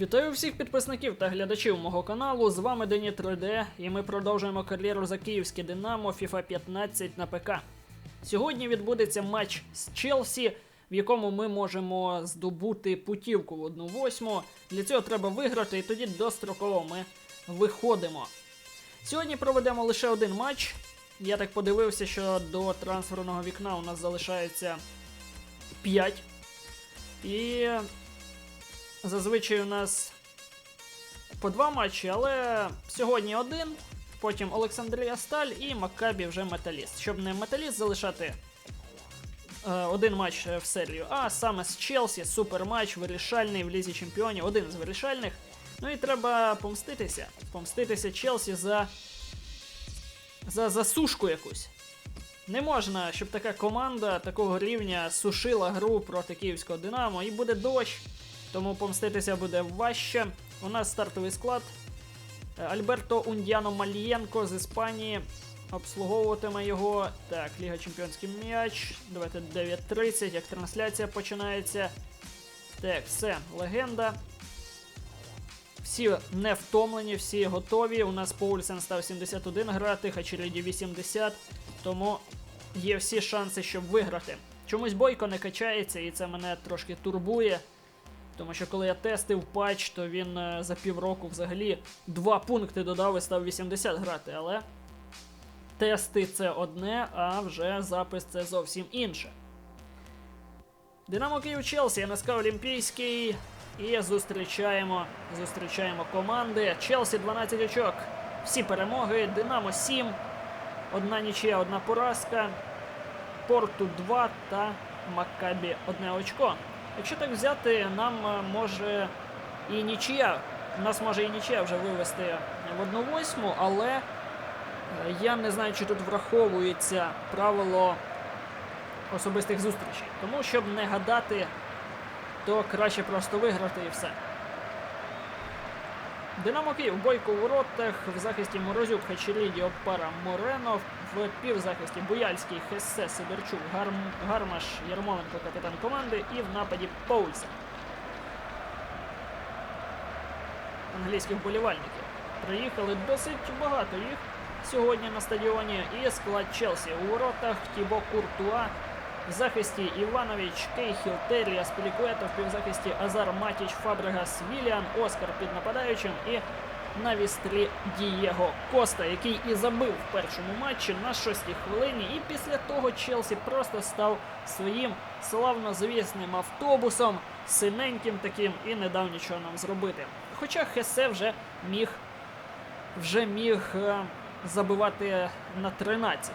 Вітаю всіх підписників та глядачів мого каналу. З вами Дені 3D, і ми продовжуємо кар'єру за київське Динамо FIFA 15 на ПК. Сьогодні відбудеться матч з Челсі, в якому ми можемо здобути путівку в 1-8. Для цього треба виграти, і тоді достроково ми виходимо. Сьогодні проведемо лише один матч. Я так подивився, що до трансферного вікна у нас залишається 5. І Зазвичай у нас по два матчі, але сьогодні один, потім Олександрія Сталь і Маккабі вже Металіст. Щоб не Металіст залишати е, один матч в серію, а саме з Челсі суперматч вирішальний в Лізі Чемпіонів, один з вирішальних. Ну і треба помститися. Помститися Челсі за, за засушку якусь. Не можна, щоб така команда такого рівня сушила гру проти київського Динамо і буде дощ. Тому помститися буде важче. У нас стартовий склад. Е, Альберто Ундіано Малієнко з Іспанії. Обслуговуватиме його. Так, Ліга Чемпіонський м'яч. Давайте 9.30, як трансляція починається. Так, все, легенда. Всі не втомлені, всі готові. У нас Поульсен став 71 грати, Хачеріді 80. Тому є всі шанси, щоб виграти. Чомусь бойко не качається, і це мене трошки турбує. Тому що коли я тестив патч, то він е, за півроку взагалі два пункти додав і став 80 грати. Але тести це одне, а вже запис це зовсім інше. Динамо Київ Челсі, НСК Олімпійський. І зустрічаємо, зустрічаємо команди. Челсі 12 очок. Всі перемоги. Динамо 7. Одна нічия, одна поразка. Порту 2 та Маккабі одне очко. Якщо так взяти, нам е, може і нічия, нас може і нічия вже вивести в одну восьму, але е, я не знаю, чи тут враховується правило особистих зустрічей. Тому, щоб не гадати, то краще просто виграти і все. Динамо Київ, Бойко у воротах, в захисті Морозюк, Хачеріді, Опара, Морено, в півзахисті Буяльський, Хессе, Сидорчук, Гарм... Гармаш, Ярмоленко, капітан команди, і в нападі Поульса. Англійських вболівальників. Приїхали досить багато їх сьогодні на стадіоні. І склад Челсі у воротах Тібо Куртуа, в захисті Іванович, Кейхіл, Террі, Аспілікуета, в півзахисті Азар Матіч, Фабрегас, Віліан, Оскар під нападаючим і на вістрі Дієго Коста, який і забив в першому матчі на шостій хвилині. І після того Челсі просто став своїм славнозвісним автобусом, синеньким таким, і не дав нічого нам зробити. Хоча Хесе вже міг вже міг е, забивати на 13.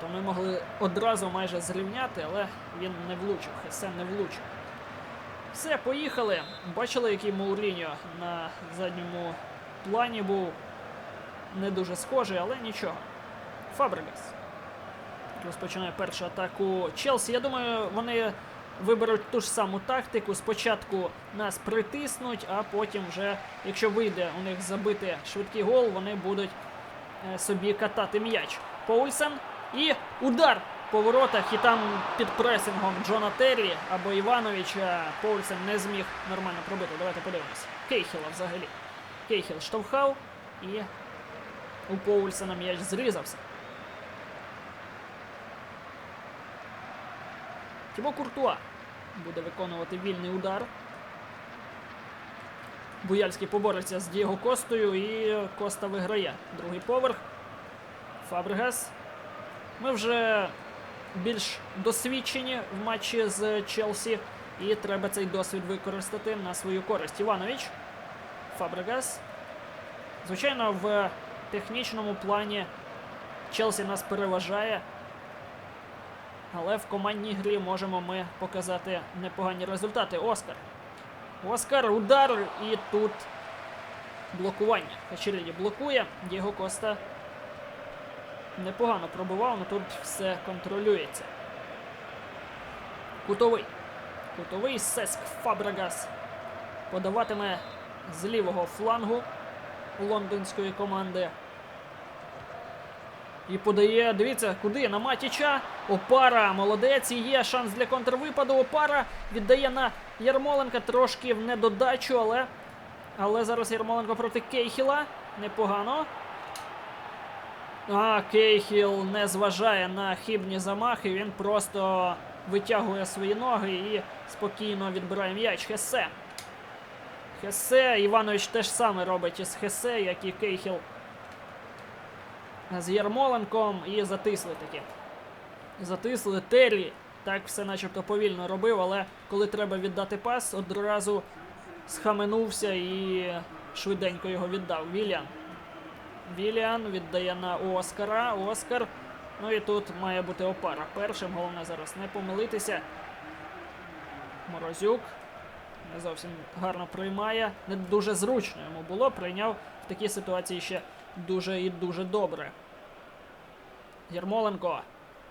Тобто ми могли одразу майже зрівняти, але він не влучив, Хесе не влучив. Все, поїхали. Бачили, який Мауріньо на задньому плані був не дуже схожий, але нічого. Фабрегас розпочинає першу атаку Челсі. Я думаю, вони виберуть ту ж саму тактику. Спочатку нас притиснуть, а потім вже, якщо вийде у них забити швидкий гол, вони будуть е, собі катати м'яч. Поульсен і удар по воротах, під пресингом Джона Террі або Івановича Поульсен не зміг нормально пробити. Давайте подивимось. Кейхіла взагалі. Кейхіл штовхав і у Поульсена м'яч зрізався. Тімо Куртуа буде виконувати вільний удар. Буяльський побореться з Дієго Костою і Коста виграє. Другий поверх. Фабрегас. Ми вже більш досвідчені в матчі з Челсі, і треба цей досвід використати на свою користь. Іванович. Фабрегас. Звичайно, в технічному плані Челсі нас переважає. Але в командній грі можемо ми показати непогані результати. Оскар. Оскар, удар, і тут блокування. Хачеріді блокує. Дієго Коста непогано пробував, але тут все контролюється. Кутовий. Кутовий Сеск Фабрегас подаватиме з лівого флангу лондонської команди. І подає, дивіться, куди? На Матіча. Опара, молодець, є шанс для контрвипаду. Опара віддає на Ярмоленка трошки в недодачу, але Але зараз Ярмоленко проти Кейхіла. Непогано. А, Кейхіл не зважає на хибні замахи. Він просто витягує свої ноги і спокійно відбирає м'яч. Хесе. Хесе. Іванович теж саме робить із Хесе, як і Кейхіл з Ярмоленком. І затисли таки. Затисли Террі. Так все начебто повільно робив, але коли треба віддати пас, одразу схаменувся і швиденько його віддав. Вільян. Віліан віддає на Оскара. Оскар. Ну і тут має бути опара. Першим головне зараз не помилитися. Морозюк. Не зовсім гарно приймає. Не дуже зручно йому було. Прийняв в такій ситуації ще дуже і дуже добре. Ярмоленко.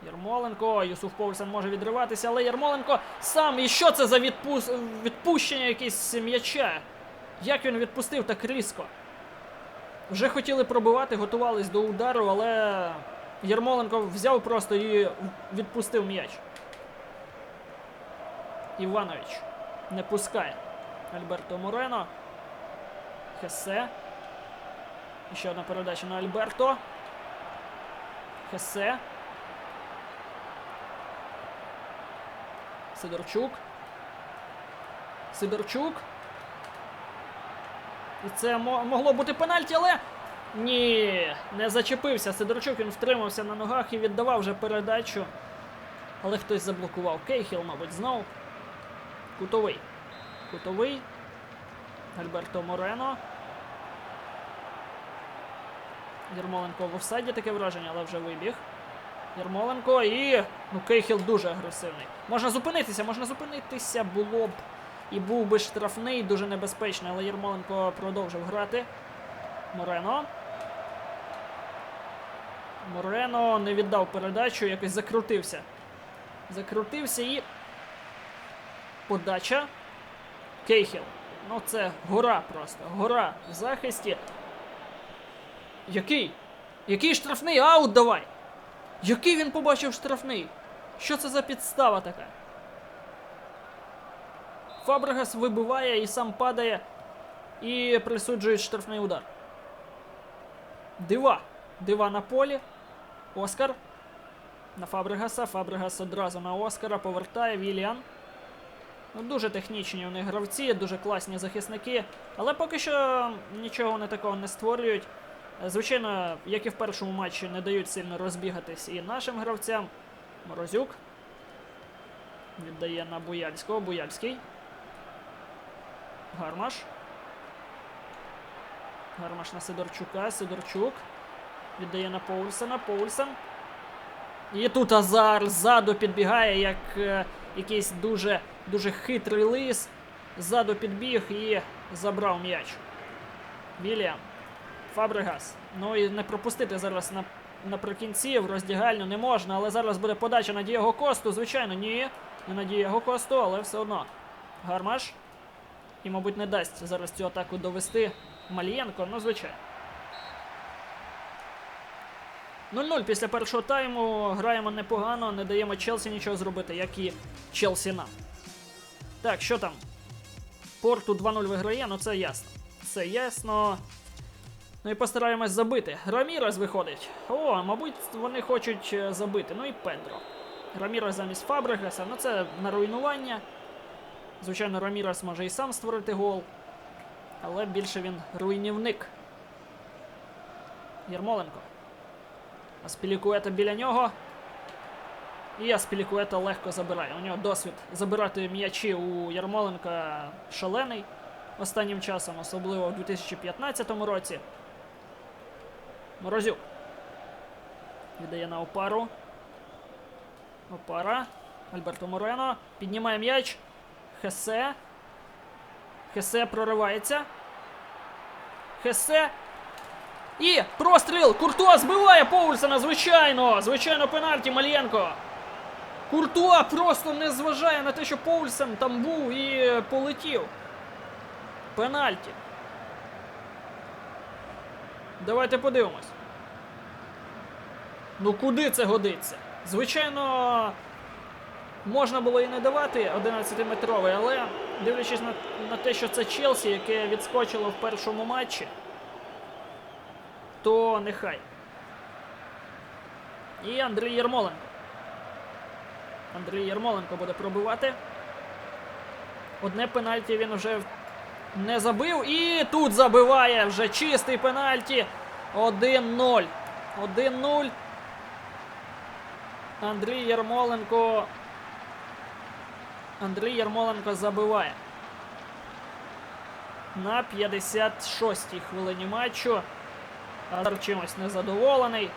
Ярмоленко. Юсуф Повсен може відриватися, але Ярмоленко сам. І що це за відпус... відпущення якесь м'яча? Як він відпустив так різко? Вже хотіли пробивати, готувались до удару, але Ярмоленко взяв просто і відпустив м'яч. Іванович не пускає. Альберто Морено. Хесе. Ще одна передача на Альберто. Хесе. Сидорчук. Сидорчук. І це могло бути пенальті, але. Ні, не зачепився. Сидорчук він втримався на ногах і віддавав вже передачу. Але хтось заблокував. Кейхіл, мабуть, знов. Кутовий. Кутовий. Альберто Морено. Ярмоленко в офсайді таке враження, але вже вибіг. Ярмоленко і. Ну, Кейхіл дуже агресивний. Можна зупинитися, можна зупинитися, було б. І був би штрафний, дуже небезпечний, але Єрмоленко продовжив грати. Морено. Морено не віддав передачу, якось закрутився. Закрутився і. Подача. Кейхіл. Ну це гора просто. Гора в захисті. Який? Який штрафний? Аут давай! Який він побачив штрафний? Що це за підстава така? Фабрегас вибиває і сам падає і присуджують штрафний удар. Дива. Дива на полі. Оскар. На Фабрегаса. Фабрегас одразу на Оскара повертає Віліан. Ну, дуже технічні у них гравці, дуже класні захисники. Але поки що нічого вони такого не створюють. Звичайно, як і в першому матчі, не дають сильно розбігатись і нашим гравцям. Морозюк. Віддає на Буяльського. Буяльський. Гармаш. Гармаш на Сидорчука. Сидорчук. Віддає на Поульсена. Поульсен. І тут Азар ззаду підбігає, як е, якийсь дуже, дуже хитрий лис. Ззаду підбіг і забрав м'яч. Вільям. Фабрегас. Ну і не пропустити зараз на, наприкінці в роздягальню не можна, але зараз буде подача на Дієго Косту. Звичайно, ні. Не на Дієго Косту, але все одно. Гармаш. І, мабуть, не дасть зараз цю атаку довести Малієнко, ну звичайно. 0-0 після першого тайму. Граємо непогано, не даємо Челсі нічого зробити, як і Челсі нам. Так, що там? Порту 2-0 виграє, ну це ясно. Це ясно. Ну і постараємось забити. Рамірес виходить. О, мабуть, вони хочуть е, забити. Ну і Педро. Рамірес замість Фабрегаса. Ну це на руйнування. Звичайно, Рамірес може і сам створити гол. Але більше він руйнівник. Єрмоленко. Аспілікуета біля нього. І Аспілікуета легко забирає. У нього досвід забирати м'ячі у Ярмоленка шалений останнім часом, особливо в 2015 році. Морозюк. Віддає на опару. Опара. Альберто Морено. Піднімає м'яч. Хесе. Хесе проривається. Хесе. І простріл! Куртуа збиває Поульсена, звичайно! Звичайно, пенальті Малєнко. Куртуа просто не зважає на те, що Поульсен там був і полетів. Пенальті. Давайте подивимось. Ну куди це годиться? Звичайно, Можна було і не давати 11-метровий, але дивлячись на, на те, що це Челсі, яке відскочило в першому матчі, то нехай. І Андрій Єрмоленко. Андрій Єрмоленко буде пробивати. Одне пенальті він вже не забив. І тут забиває вже чистий пенальті. 1-0. 1-0. Андрій Єрмоленко. Андрій Єрмоленко забиває. На 56-й хвилині матчу. Азар чимось незадоволений.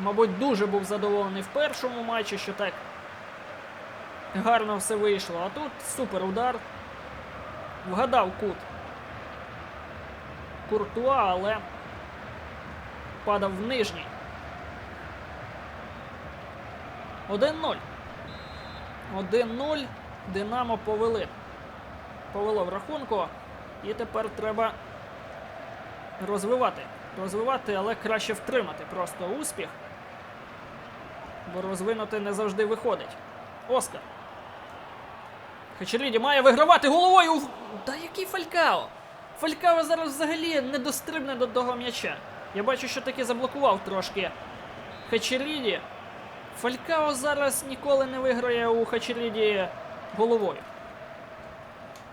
Мабуть, дуже був задоволений в першому матчі, що так гарно все вийшло. А тут супер удар. Вгадав кут. Куртуа, але падав в нижній. 1-0. 1-0. Динамо повели. Повело в рахунку. І тепер треба розвивати. Розвивати, але краще втримати просто успіх. Бо розвинути не завжди виходить. Оскар. Хачеріді має вигравати головою. Та який Фалькао? Фалькао зараз взагалі не дострибне до того м'яча. Я бачу, що таки заблокував трошки Хачеріді. Фалькао зараз ніколи не виграє у Хачеріді головою.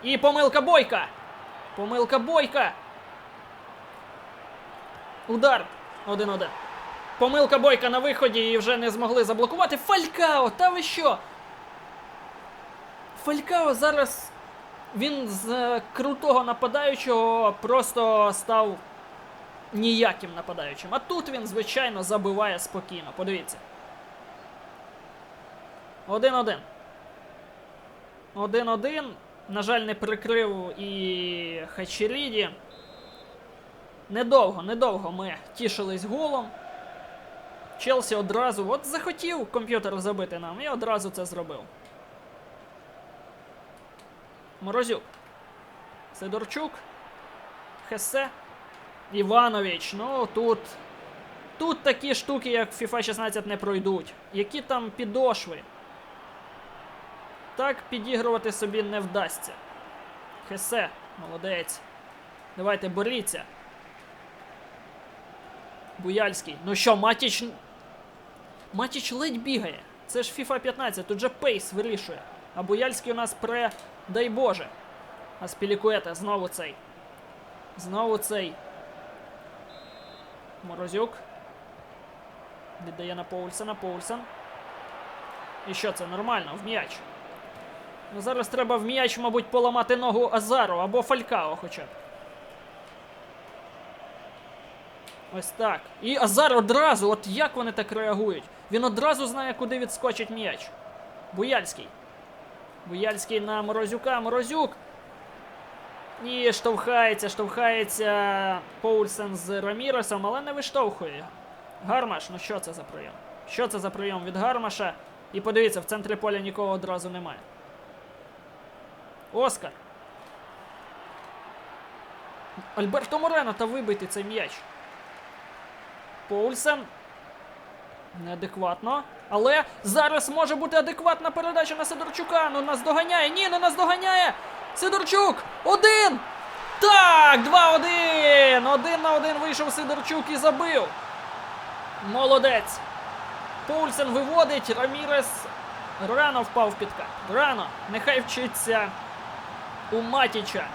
І помилка Бойка. Помилка Бойка. Удар 1-1. Помилка Бойка на виході і вже не змогли заблокувати. Фалькао! Та ви що? Фалькао зараз він з е, крутого нападаючого просто став ніяким нападаючим. А тут він, звичайно, забиває спокійно. Подивіться. 1-1. 1-1. На жаль, не прикрив і Хачеріді. Недовго, недовго ми тішились голом. Челсі одразу от захотів комп'ютер забити нам і одразу це зробив. Морозюк. Сидорчук. Хесе. Іванович. Ну тут. Тут такі штуки, як FIFA 16 не пройдуть. Які там підошви. Так підігрувати собі не вдасться. Хесе, молодець. Давайте боріться. Буяльський. Ну що, Матіч. Матіч ледь бігає. Це ж FIFA 15, тут же пейс вирішує. А Буяльський у нас пре. Дай Боже. А Спілікуета знову цей. Знову цей. Морозюк. Віддає на Поульсена. Поульсен. І що це? Нормально, в м'яч. Ну зараз треба в м'яч, мабуть, поламати ногу Азару або Фалькао хоча б. Ось так. І Азар одразу, от як вони так реагують? Він одразу знає, куди відскочить м'яч. Буяльський. Буяльський на Морозюка. Морозюк. І штовхається, штовхається Поульсен з Раміросом, але не виштовхує. Гармаш, ну що це за прийом? Що це за прийом від Гармаша? І подивіться, в центрі поля нікого одразу немає. Оскар. Альберто Морено та вибити цей м'яч. Поульсен. Неадекватно. Але зараз може бути адекватна передача на Сидорчука. Ну нас доганяє. Ні, не нас доганяє. Сидорчук! Один! Так! 2-1! Один на один вийшов Сидорчук і забив. Молодець. Поульсен виводить. Рамірес рано впав в підкат. Рано. Нехай вчиться у Матіча.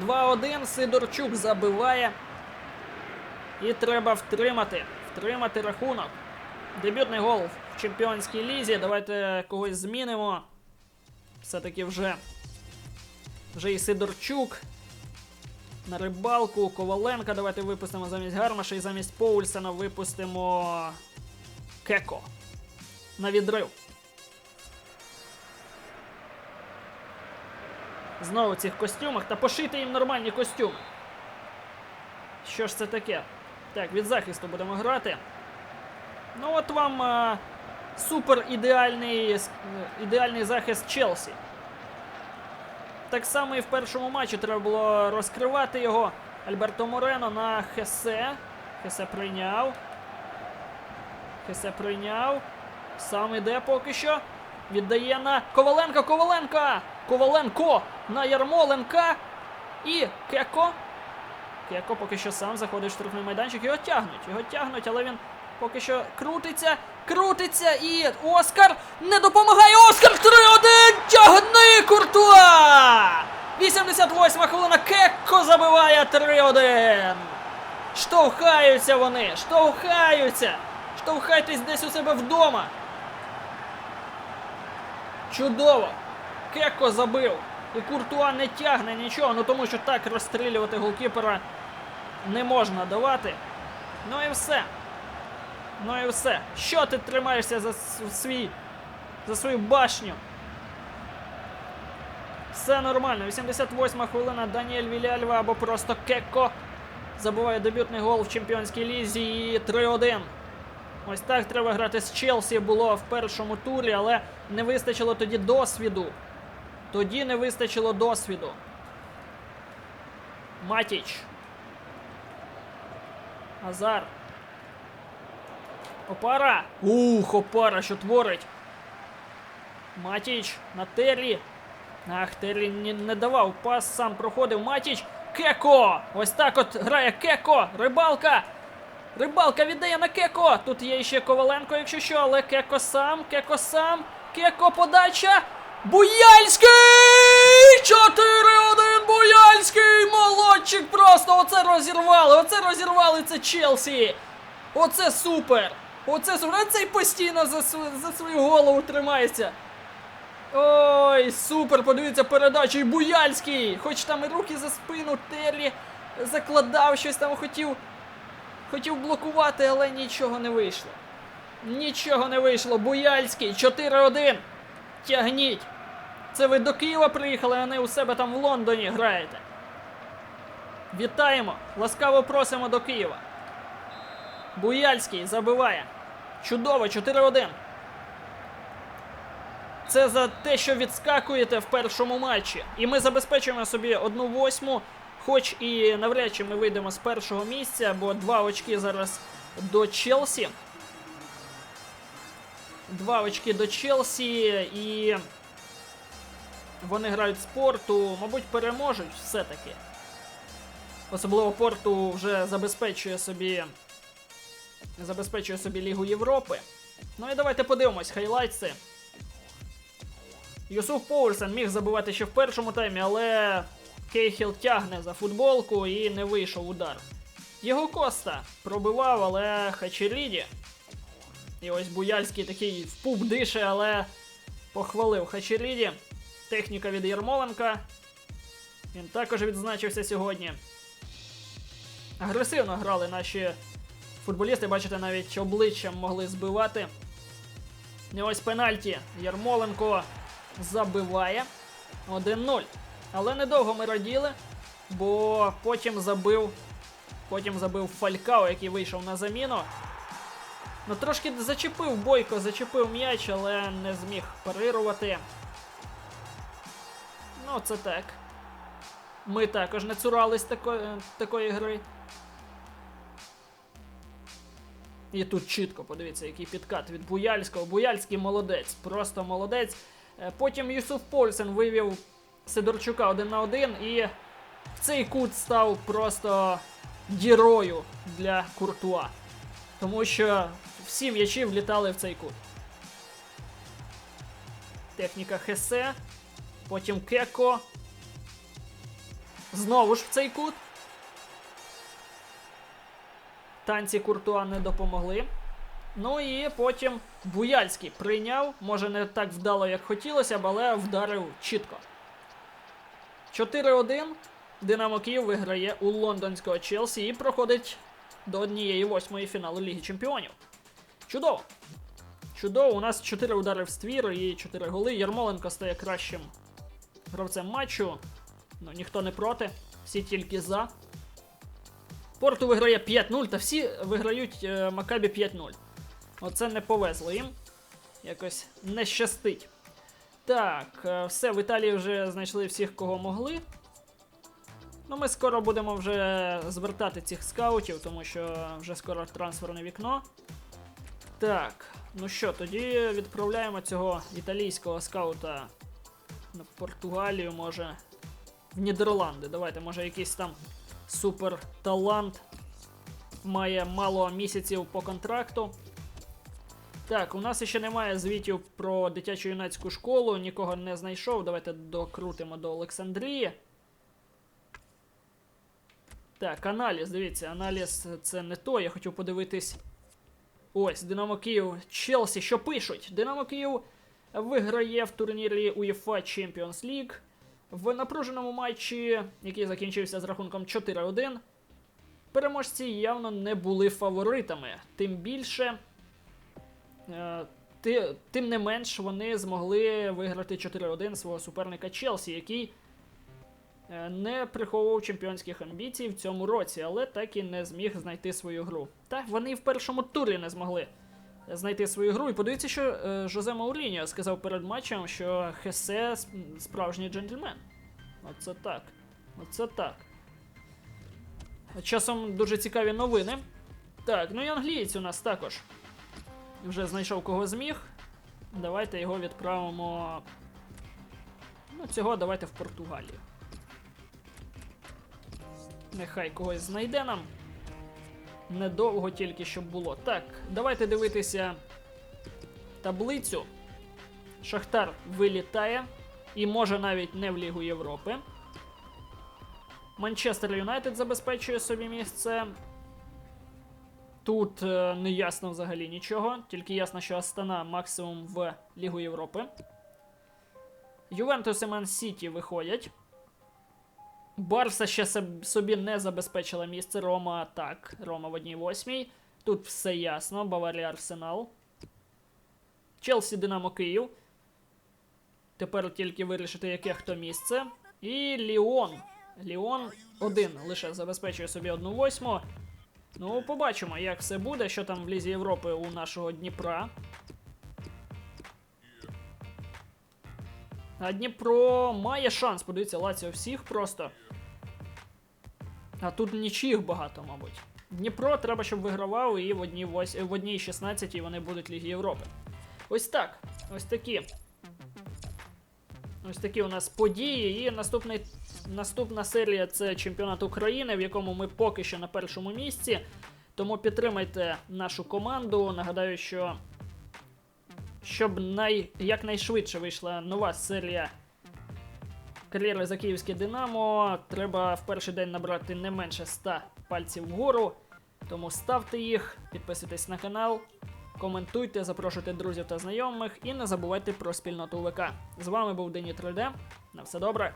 Два-один Сидорчук забиває. І треба втримати. Втримати рахунок. Дебютний гол в чемпіонській лізі. Давайте когось змінимо. Все-таки вже. Вже і Сидорчук. На рибалку. Коваленка. Давайте випустимо замість Гармаша і замість Поульсена випустимо Кеко. На відрив. Знову в цих костюмах. Та пошити їм нормальні костюми. Що ж це таке? Так, від захисту будемо грати. Ну, от вам а, супер ідеальний, ідеальний захист Челсі. Так само і в першому матчі треба було розкривати його. Альберто Морено на Хесе. Хесе прийняв. Хесе прийняв. Сам іде поки що. Віддає на Коваленка. Коваленка! Коваленко на Ярмоленка. І Кеко. Кеко поки що сам заходить в штрафний майданчик. Його тягнуть. Його тягнуть, але він поки що крутиться, крутиться. І Оскар не допомагає. Оскар 3-1! Тягни Куртуа! 88-ма хвилина. Кекко забиває 3-1. Штовхаються вони, штовхаються. Штовхайтесь десь у себе вдома. Чудово. Кекко забив. І Куртуа не тягне нічого, ну тому що так розстрілювати голкіпера не можна давати. Ну і все. Ну і все. Що ти тримаєшся за свій. за свою башню? Все нормально. 88 хвилина Даніель Віляльва або просто Кекко забуває дебютний гол в чемпіонській лізі і 3-1. Ось так треба грати з Челсі було в першому турі, але не вистачило тоді досвіду. Тоді не вистачило досвіду. Матіч. Азар. Опара. Ух, Опара, що творить. Матіч на Террі. Ах, Террі не, не давав пас, сам проходив. Матіч. Кеко! Ось так от грає Кеко. Рибалка. Рибалка віддає на Кеко. Тут є ще Коваленко, якщо що, але Кеко сам, Кеко сам. Кеко подача. Буяльський! 4-1 Буяльський! Молодчик просто! Оце розірвали! Оце розірвали це Челсі! Оце супер! Оце супер! А цей постійно за, за свою голову тримається. Ой, супер! Подивіться передачу і Буяльський! Хоч там і руки за спину Террі закладав, щось там хотів. Хотів блокувати, але нічого не вийшло. Нічого не вийшло. Буяльський 4-1. Тягніть. Це ви до Києва приїхали, а не у себе там в Лондоні граєте. Вітаємо! Ласкаво просимо до Києва. Буяльський забиває. Чудово, 4-1. Це за те, що відскакуєте в першому матчі. І ми забезпечуємо собі одну восьму, хоч і навряд чи ми вийдемо з першого місця, бо два очки зараз до Челсі. Два очки до Челсі і. Вони грають з порту, мабуть, переможуть все-таки. Особливо порту вже забезпечує собі. Забезпечує собі Лігу Європи. Ну і давайте подивимось, хайлайтси. Юсуф Поульсен міг забивати ще в першому таймі, але Кейхіл тягне за футболку і не вийшов удар. Його Коста пробивав, але Хачеріді. І ось Буяльський такий пуп дише, але похвалив Хачеріді. Техніка від Ярмоленка. Він також відзначився сьогодні. Агресивно грали наші футболісти, бачите, навіть обличчям могли збивати. І ось пенальті. Ярмоленко забиває 1-0. Але недовго ми раділи, бо потім забив. Потім забив Фалькао, який вийшов на заміну. Ну, трошки зачепив Бойко, зачепив м'яч, але не зміг парирувати. Ну, це так. Ми також не цурались такої, такої гри. І тут чітко, подивіться, який підкат від Буяльського. Буяльський молодець, просто молодець. Е, Потім Юсуф Польсен вивів Сидорчука один на один, і цей кут став просто дірою для Куртуа. Тому що всі м'ячі влітали в цей кут. Техніка Хесе. Потім Кеко. Знову ж в цей кут. Танці Куртуа не допомогли. Ну і потім Буяльський прийняв, може не так вдало, як хотілося але вдарив чітко. 4-1. Динамо Київ виграє у лондонського Челсі і проходить до однієї восьмої фіналу Ліги Чемпіонів. Чудово! Чудово, у нас 4 удари в ствір і 4 голи. Ярмоленко стає кращим гравцем матчу. Ну, ніхто не проти, всі тільки за. Порту виграє 5-0, та всі виграють е, Макабі 5-0. Оце не повезло їм. Якось не щастить. Так, е, все, в Італії вже знайшли всіх, кого могли. Ну, ми скоро будемо вже звертати цих скаутів, тому що вже скоро трансферне вікно. Так, ну що, тоді відправляємо цього італійського скаута на Португалію, може. В Нідерланди. Давайте, може, якийсь там супер талант. Має мало місяців по контракту. Так, у нас ще немає звітів про дитячу юнацьку школу, нікого не знайшов. Давайте докрутимо до Олександрії. Так, аналіз, дивіться, аналіз це не то. Я хотів подивитись. Ось, Динамо Київ, Челсі, що пишуть? Динамо Київ виграє в турнірі UEFA Champions League. В напруженому матчі, який закінчився з рахунком 4-1, переможці явно не були фаворитами. Тим більше, е, ти, тим не менш, вони змогли виграти 4-1 свого суперника Челсі, який е, не приховував чемпіонських амбіцій в цьому році, але так і не зміг знайти свою гру. Та вони в першому турі не змогли знайти свою гру. І подивіться, що е, Жозе Мауріньо сказав перед матчем, що Хесе справжній джентльмен. Оце так. Оце так. Часом дуже цікаві новини. Так, ну і англієць у нас також. Вже знайшов кого зміг. Давайте його відправимо. Ну, цього давайте в Португалію. Нехай когось знайде нам. Недовго тільки щоб було. Так, давайте дивитися таблицю. Шахтар вилітає. І може навіть не в Лігу Європи. Манчестер Юнайтед забезпечує собі місце. Тут е, не ясно взагалі нічого, тільки ясно, що Астана максимум в Лігу Європи. Ювентус і Ман Сіті виходять. Барса ще собі не забезпечила місце. Рома так. Рома в 1-8. Тут все ясно. Баварія Арсенал. Челсі Динамо Київ. Тепер тільки вирішити, яке хто місце. І Ліон. Ліон один лише забезпечує собі 1-8. Ну, побачимо, як все буде, що там в Лізі Європи у нашого Дніпра. А Дніпро має шанс, подивіться, Лаціо всіх просто. А тут нічих багато, мабуть. Дніпро треба, щоб вигравав, і в одній, вось... в одній 16 вони будуть Ліги Європи. Ось так. Ось такі. Ось такі у нас події. І наступний, наступна серія це чемпіонат України, в якому ми поки що на першому місці. Тому підтримайте нашу команду. Нагадаю, що щоб най, якнайшвидше вийшла нова серія кар'єри за київське Динамо, треба в перший день набрати не менше 100 пальців вгору. Тому ставте їх, підписуйтесь на канал, коментуйте, запрошуйте друзів та знайомих і не забувайте про спільноту ВК. З вами був Дені 3D. На все добре.